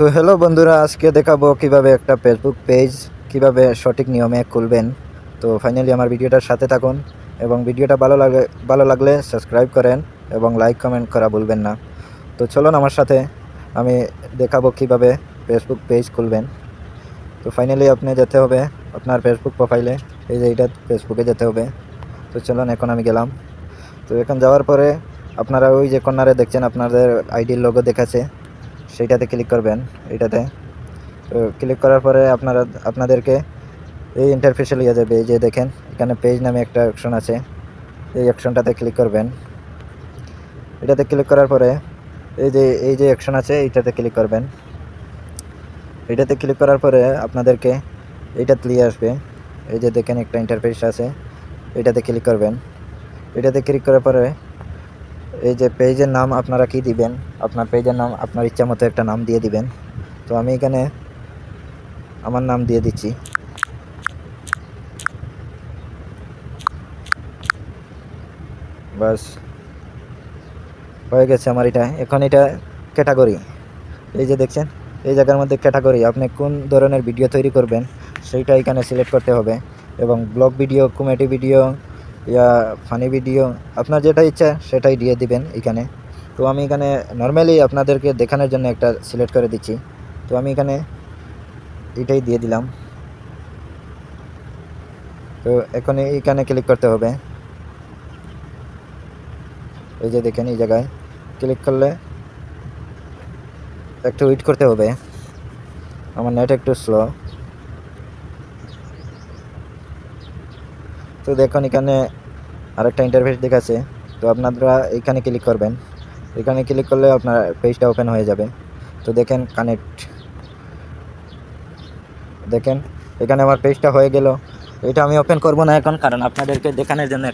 তো হ্যালো বন্ধুরা, আজকে দেখাবো কীভাবে একটা ফেসবুক পেজ কীভাবে সঠিক নিয়মে খুলবেন। তো ফাইনালি আমার ভিডিওটার সাথে থাকুন এবং ভিডিওটা ভালো লাগে, ভালো লাগলে সাবস্ক্রাইব করেন এবং লাইক কমেন্ট করা ভুলবেন না। তো চলুন আমার সাথে আমি দেখাবো কীভাবে ফেসবুক পেজ খুলবেন। তো ফাইনালি আপনি যেতে হবে আপনার ফেসবুক প্রোফাইলে এই যে এইটা ফেসবুকে যেতে হবে। তো চলুন এখন আমি গেলাম। তো এখন যাওয়ার পরে আপনারা ওই যে কর্নারে দেখছেন, আপনাদের আইডির লোগো দেখাচ্ছে। সেইটাতে ক্লিক করবেন এইটাতে তো ক্লিক করার পরে আপনারা, আপনাদেরকে এই ইন্টারফেসে নিয়ে যাবে, এই যে দেখেন, এখানে পেজ নামে একটা অপশন আছে। এই অপশনটাতে ক্লিক করবেন। এটাতে ক্লিক করার পরে এই যে এই যে অ্যাকশন আছে, এইটাতে ক্লিক করবেন। এটাতে ক্লিক করার পরে আপনাদেরকে এইটা নিয়ে আসবে। এই যে দেখেন একটা ইন্টারফেস আছে, এটাতে ক্লিক করবেন। এটাতে ক্লিক করার পরে এই যে পেজের নাম আপনারা কি দিবেন? আপনার পেজের নাম, আপনার ইচ্ছা মতো একটা নাম দিয়ে দিবেন। তো আমি এখানে আমার নাম দিয়ে দিচ্ছি। বাস, হয়ে গেছে আমার এটা। এখন এটা ক্যাটাগরি। এই যে দেখছেন, এই জায়গার মধ্যে ক্যাটাগরি। আপনি কোন ধরনের ভিডিও তৈরি করবেন, সেইটা এখানে সিলেক্ট করতে হবে। এবং ব্লগ ভিডিও, কমেডি ভিডিও ইয়া ফানি ভিডিও আপনার যেটা ইচ্ছা সেটাই দিয়ে দিবেন এখানে। তো আমি এখানে নর্মালি আপনাদেরকে দেখানোর জন্য একটা সিলেক্ট করে দিচ্ছি। তো আমি এখানে এটাই দিয়ে দিলাম। তো এখন এইখানে ক্লিক করতে হবে। এই যে দেখেন এই জায়গায় ক্লিক করলে একটু ওয়েট করতে হবে। আমার নেট একটু স্লো তো দেখুন এখানে আরেকটা ইন্টারফেস দেখাচ্ছে। তো আপনারা এখানে ক্লিক করবেন। এখানে ক্লিক করলে আপনার পেজটা ওপেন হয়ে যাবে। তো দেখেন কানেক্ট দেখেন, এখানে আমার পেজটা হয়ে গেল। এটা আমি ওপেন করব না এখন, কারণ আপনাদেরকে দেখানোর জন্য